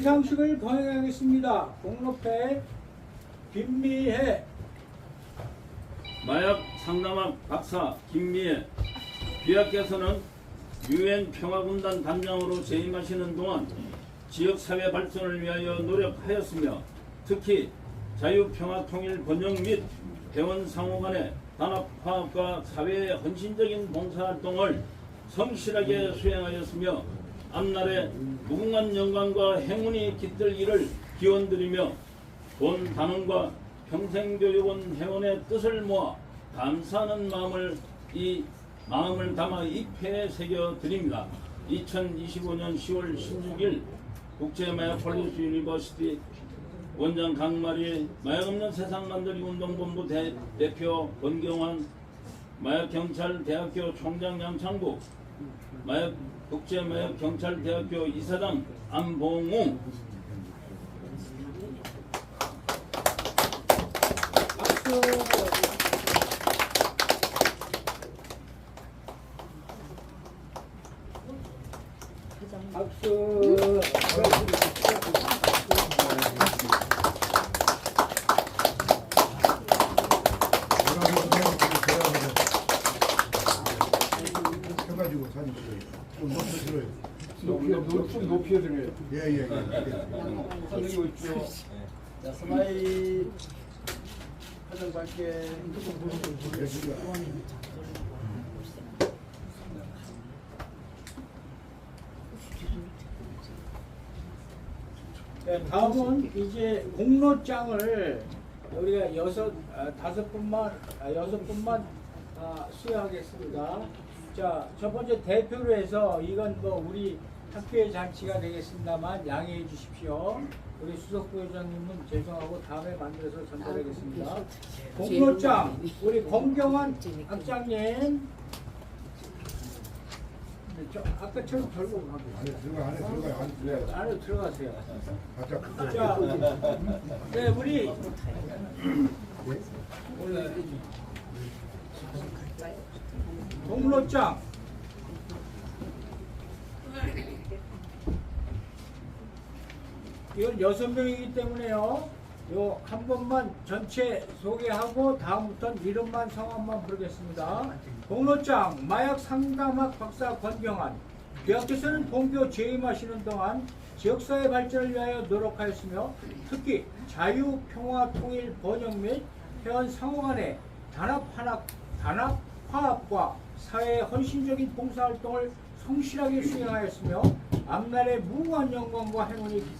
시상식을 거행하겠습니다. 공로패 김미혜 마약 상담학 박사 김미애 비학께서는 유엔 평화군단 단장으로 재임하시는 동안 지역사회 발전을 위하여 노력하였으며 특히 자유평화통일 번영 및 회원 상호 간의 단합화합과 사회의 헌신적인 봉사활동을 성실하게 수행하였으며 앞날에 무궁한 영광과 행운이 깃들기를 기원드리며 본 단원과 평생교육원 회원의 뜻을 모아 감사하는 마음을 이 마음을 담아 입회에 새겨 드립니다. 2025년 10월 16일 국제 마약 폴리스 유니버시티 원장 강마리 마약 없는 세상 만들기 운동본부 대, 대표 권경환 마약경찰대학교 총장 양창국 마약 국제마약경찰대학교 이사장 안봉웅 박수. 박수. 해가지고 사진 찍어요. 좀 높이 들어요. 높이 높이 높이 해드려요. 예예 예. 살리고 있죠. 자 스마일 화장 밝게. 예. 네, 다음은 이제 공로장을 우리가 여섯 아, 다섯 분만 아, 여섯 분만 아, 수여하겠습니다. 자, 첫 번째 대표로 해서 이건 뭐 우리 학교의 잔치가 되겠습니다만 양해해 주십시오. 우리 수석 부 회장님은 죄송하고 다음에 만들어서 전달하겠습니다. 공로장 우리 권경환 학장님. 네, 저 아까처럼 들고 가고 안에 들어가 안에 들어가요. 안에 들어가요. 안으로 들어가세요. 자, 네, 우리 동로장 이건 여섯 명이기 때문에요. 요 한 번만 전체 소개하고 다음부터는 이름만 성함만 부르겠습니다. 동로장 마약 상담학 박사 권경환 대학교에서는 본교 재임하시는 동안 지역사회 발전을 위하여 노력하였으며 특히 자유, 평화, 통일, 번영 및 회원 상호 간의 단합 한합, 단합 화합과 사회의 헌신적인 봉사활동을 성실하게 수행하였으며 앞날의 무궁한 영광과 행운이 깃들